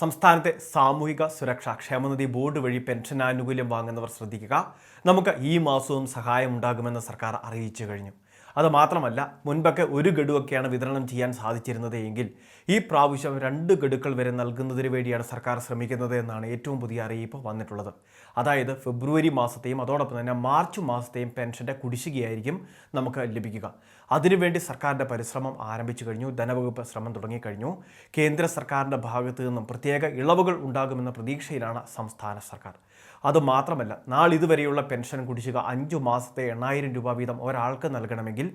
സംസ്ഥാനത്തെ സാമൂഹിക സുരക്ഷാ ക്ഷേമനിധി ബോർഡ് വഴി പെൻഷൻ ആനുകൂല്യം വാങ്ങുന്നവർ ശ്രദ്ധിക്കുക. നമുക്ക് ഈ മാസവും സഹായം ഉണ്ടാകുമെന്ന് സർക്കാർ അറിയിച്ചു കഴിഞ്ഞു. അത് മാത്രമല്ല മുൻപൊക്കെ ഒരു ഗഡുവൊക്കെയാണ് വിതരണം ചെയ്യാൻ സാധിച്ചിരുന്നത് എങ്കിൽ ഈ പ്രാവശ്യം രണ്ട് ഗഡുക്കൾ വരെ നൽകുന്നതിന് വേണ്ടിയാണ് സർക്കാർ ശ്രമിക്കുന്നത് എന്നാണ് ഏറ്റവും പുതിയ അറിയിപ്പ് വന്നിട്ടുള്ളത്. അതായത് ഫെബ്രുവരി മാസത്തെയും അതോടൊപ്പം തന്നെ മാർച്ച് മാസത്തെയും പെൻഷന്റെ കുടിശ്ശികയായിരിക്കും നമുക്ക് ലഭിക്കുക. അതിനുവേണ്ടി സർക്കാരിന്റെ പരിശ്രമം ആരംഭിച്ചു കഴിഞ്ഞു ധനവകുപ്പ് ശ്രമം തുടങ്ങിക്കഴിഞ്ഞു കേന്ദ്ര സർക്കാരിന്റെ ഭാഗത്തു നിന്നും പ്രത്യേക ഇളവുകൾ ഉണ്ടാകുമെന്ന പ്രതീക്ഷയിലാണ് സംസ്ഥാന സർക്കാർ. അതുമാത്രമല്ല നാളിതുവരെയുള്ള പെൻഷൻ കുടിശ്ശിക അഞ്ചു മാസത്തെ എണ്ണായിരം രൂപ വീതം ഒരാൾക്ക് നൽകണമെങ്കിൽ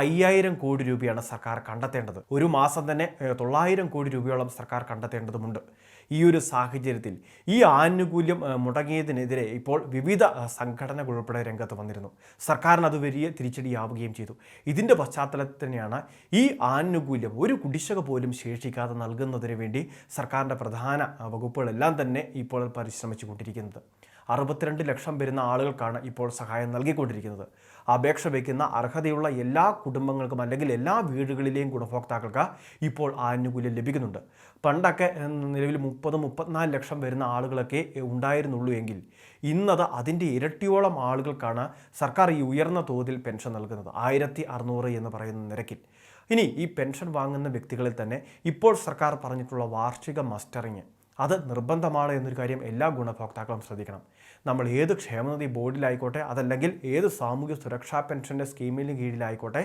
അയ്യായിരം കോടി രൂപയാണ് സർക്കാർ കണ്ടെത്തേണ്ടത്. ഒരു മാസം തന്നെ തൊള്ളായിരം കോടി രൂപയോളം സർക്കാർ കണ്ടെത്തേണ്ടതുമുണ്ട്. ഈ ഒരു സാഹചര്യത്തിൽ ഈ ആനുകൂല്യം മുടങ്ങിയതിനെതിരെ ഇപ്പോൾ വിവിധ സംഘടനകൾ ഉൾപ്പെടെ രംഗത്ത് വന്നിരുന്നു. സർക്കാരിന് അത് വലിയ തിരിച്ചടിയാവുകയും ചെയ്തു. ഇതിന്റെ പശ്ചാത്തലത്തിൽ തന്നെയാണ് ഈ ആനുകൂല്യം ഒരു കുടിശ്ശിക പോലും ശേഷിക്കാതെ നൽകുന്നതിന് വേണ്ടി സർക്കാരിന്റെ പ്രധാന വകുപ്പുകളെല്ലാം തന്നെ ഇപ്പോൾ പരിശ്രമിച്ചു കൊണ്ടിരിക്കുന്നത് അറുപത്തിരണ്ട് ലക്ഷം വരുന്ന ആളുകൾക്കാണ് ഇപ്പോൾ സഹായം നൽകിക്കൊണ്ടിരിക്കുന്നത്. അപേക്ഷ വയ്ക്കുന്ന അർഹതയുള്ള എല്ലാ കുടുംബങ്ങൾക്കും അല്ലെങ്കിൽ എല്ലാ വീടുകളിലെയും ഗുണഭോക്താക്കൾക്ക് ഇപ്പോൾ ആനുകൂല്യം ലഭിക്കുന്നുണ്ട്. പണ്ടൊക്കെ നിലവിൽ മുപ്പത് മുപ്പത്തിനാല് ലക്ഷം വരുന്ന ആളുകളൊക്കെ ഉണ്ടായിരുന്നുള്ളൂ എങ്കിൽ ഇന്നത് അതിന്റെ ഇരട്ടിയോളം ആളുകൾക്കാണ് സർക്കാർ ഈ ഉയർന്ന തോതിൽ പെൻഷൻ നൽകുന്നത്. ആയിരത്തി എന്ന് പറയുന്ന നിരക്കിൽ. ഇനി ഈ പെൻഷൻ വാങ്ങുന്ന വ്യക്തികളിൽ തന്നെ ഇപ്പോൾ സർക്കാർ പറഞ്ഞിട്ടുള്ള വാർഷിക മസ്റ്ററിങ് അത് നിർബന്ധമാണ് എന്നൊരു കാര്യം എല്ലാ ഗുണഭോക്താക്കളും ശ്രദ്ധിക്കണം. നമ്മൾ ഏത് ക്ഷേമനിധി ബോർഡിലായിക്കോട്ടെ അതല്ലെങ്കിൽ ഏത് സാമൂഹ്യ സുരക്ഷാ പെൻഷന്റെ സ്കീമിന് കീഴിലായിക്കോട്ടെ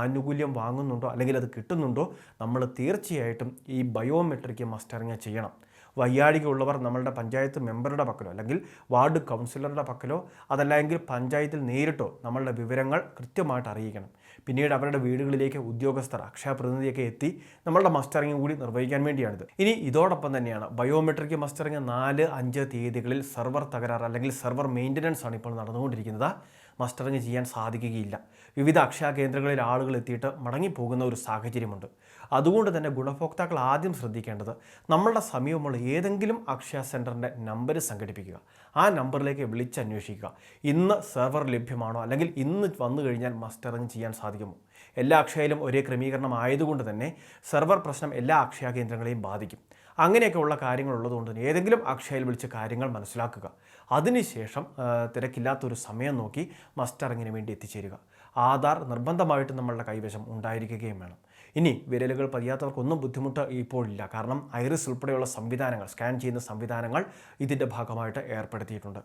ആനുകൂല്യം വാങ്ങുന്നുണ്ടോ അല്ലെങ്കിൽ അത് കിട്ടുന്നുണ്ടോ നമ്മൾ തീർച്ചയായിട്ടും ഈ ബയോമെട്രിക് മസ്റ്ററിങ് ചെയ്യണം. വയ്യാഴികയുള്ളവർ നമ്മളുടെ പഞ്ചായത്ത് മെമ്പറുടെ പക്കലോ അല്ലെങ്കിൽ വാർഡ് കൗൺസിലറുടെ പക്കലോ അതല്ലെങ്കിൽ പഞ്ചായത്തിൽ നേരിട്ടോ നമ്മളുടെ വിവരങ്ങൾ കൃത്യമായിട്ട് അറിയിക്കണം. പിന്നീട് അവരുടെ വീടുകളിലേക്ക് ഉദ്യോഗസ്ഥർ അക്ഷയ പ്രതിനിധിയൊക്കെ എത്തി നമ്മളുടെ മസ്റ്ററിങ് കൂടി നിർവഹിക്കാൻ വേണ്ടിയാണിത്. ഇനി ഇതോടൊപ്പം തന്നെയാണ് ബയോമെട്രിക് മസ്റ്ററിങ് നാല് അഞ്ച് തീയതികളിൽ സെർവർ തകരാറ് അല്ലെങ്കിൽ സെർവർ മെയിന്റനൻസ് ആണ് ഇപ്പോൾ നടന്നുകൊണ്ടിരിക്കുന്നത്. മസ്റ്ററിങ് ചെയ്യാൻ സാധിക്കുകയില്ല. വിവിധ അക്ഷയ കേന്ദ്രങ്ങളിൽ ആളുകൾ എത്തിയിട്ട് മടങ്ങിപ്പോകുന്ന ഒരു സാഹചര്യമുണ്ട്. അതുകൊണ്ട് തന്നെ ഗുണഭോക്താക്കൾ ആദ്യം ശ്രദ്ധിക്കേണ്ടത് നമ്മളുടെ സമീപമുള്ള ഏതെങ്കിലും അക്ഷയ സെന്ററിന്റെ നമ്പർ സംഘടിപ്പിക്കുക. ആ നമ്പറിലേക്ക് വിളിച്ചന്വേഷിക്കുക. ഇന്ന് സെർവർ ലഭ്യമാണോ? അല്ലെങ്കിൽ ഇന്ന് വന്നു കഴിഞ്ഞാൽ മസ്റ്ററിങ് ചെയ്യാൻ സാധിക്കുമോ? എല്ലാ അക്ഷയയിലും ഒരേ ക്രമീകരണം ആയതുകൊണ്ട് തന്നെ സെർവർ പ്രശ്നം എല്ലാ അക്ഷയ കേന്ദ്രങ്ങളെയും ബാധിക്കും. അങ്ങനെയൊക്കെ ഉള്ള കാര്യങ്ങൾ ഉള്ളതുകൊണ്ട് തന്നെ ഏതെങ്കിലും അക്ഷയയിൽ വിളിച്ച് കാര്യങ്ങൾ മനസ്സിലാക്കുക. അതിനുശേഷം തിരക്കില്ലാത്തൊരു സമയം നോക്കി മസ്റ്ററിങ്ങിന് വേണ്ടി എത്തിച്ചേരുക. ആധാർ നിർബന്ധമായിട്ട് നമ്മളുടെ കൈവശം ഉണ്ടായിരിക്കുകയും വേണം. ഇനി വിരലുകൾ പതിയാത്തവർക്കൊന്നും ബുദ്ധിമുട്ട് ഇപ്പോഴില്ല. കാരണം ഐറിസ് ഉൾപ്പെടെയുള്ള സംവിധാനങ്ങൾ സ്കാൻ ചെയ്യുന്ന സംവിധാനങ്ങൾ ഇതിന്റെ ഭാഗമായിട്ട് ഏർപ്പെടുത്തിയിട്ടുണ്ട്.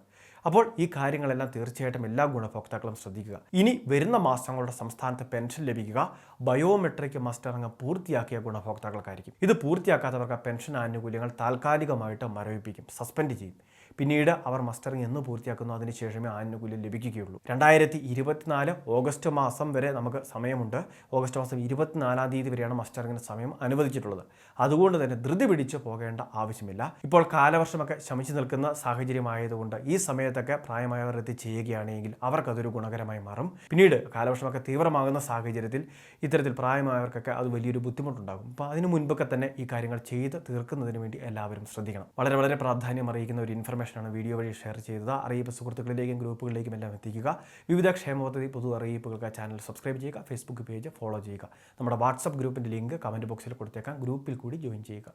അപ്പോൾ ഈ കാര്യങ്ങളെല്ലാം തീർച്ചയായിട്ടും എല്ലാ ഗുണഭോക്താക്കളും ശ്രദ്ധിക്കുക. ഇനി വരുന്ന മാസങ്ങളുടെ സംസ്ഥാനത്ത് പെൻഷൻ ലഭിക്കുക ബയോമെട്രിക് മസ്റ്ററിങ് പൂർത്തിയാക്കിയ ഗുണഭോക്താക്കൾക്കായിരിക്കും. ഇത് പൂർത്തിയാക്കാത്തവർക്ക് പെൻഷൻ ആനുകൂല്യങ്ങൾ താൽക്കാലികമായിട്ട് മരവിപ്പിക്കും സസ്പെൻഡ് ചെയ്യും. പിന്നീട് അവർ മസ്റ്ററിങ് എന്ന് പൂർത്തിയാക്കുന്നു. അതിനുശേഷമേ ആനുകൂല്യം ലഭിക്കുകയുള്ളൂ. രണ്ടായിരത്തി ഇരുപത്തിനാല് ഓഗസ്റ്റ് മാസം വരെ നമുക്ക് സമയമുണ്ട്. ഓഗസ്റ്റ് മാസം ഇരുപത്തിനാലാം തീയതി വരെയാണ് മസ്റ്ററിങ്ങിന് സമയം അനുവദിച്ചിട്ടുള്ളത്. അതുകൊണ്ട് തന്നെ ധൃതി പിടിച്ച് പോകേണ്ട ആവശ്യമില്ല. ഇപ്പോൾ കാലവർഷമൊക്കെ ശമിച്ചു നിൽക്കുന്ന സാഹചര്യമായതുകൊണ്ട് ഈ സമയത്തൊക്കെ പ്രായമായവർ എത്തി ചെയ്യുകയാണെങ്കിൽ അവർക്കതൊരു ഗുണകരമായി മാറും. പിന്നീട് കാലവർഷമൊക്കെ തീവ്രമാകുന്ന സാഹചര്യത്തിൽ ഇത്തരത്തിൽ പ്രായമായവർക്കൊക്കെ അത് വലിയൊരു ബുദ്ധിമുട്ടുണ്ടാകും. അപ്പോൾ അതിനു മുൻപൊക്കെ തന്നെ ഈ കാര്യങ്ങൾ ചെയ്ത് തീർക്കുന്നതിന് വേണ്ടി എല്ലാവരും ശ്രദ്ധിക്കണം. വളരെ വളരെ പ്രാധാന്യം അറിയിക്കുന്ന ഒരു ഇൻഫർമേഷനാണ് വീഡിയോ വഴി ഷെയർ ചെയ്തത്. അറിയിപ്പ് സുഹൃത്തുക്കളിലേക്കും ഗ്രൂപ്പുകളിലേക്കും എല്ലാം എത്തിക്കുക. വിവിധ ക്ഷേമ പദ്ധതി പൊതു അറിയിപ്പുകൾക്ക് ചാനൽ സബ്സ്ക്രൈബ് ചെയ്യുക. ഫേസ്ബുക്ക് പേജ് ഫോളോ ചെയ്യുക. നമ്മുടെ വാട്സപ്പ് ഗ്രൂപ്പിന്റെ ലിങ്ക് കമന്റ് ബോക്സിൽ കൊടുത്തേക്കാം. ഗ്രൂപ്പിൽ കൂടി ജോയിൻ ചെയ്യുക.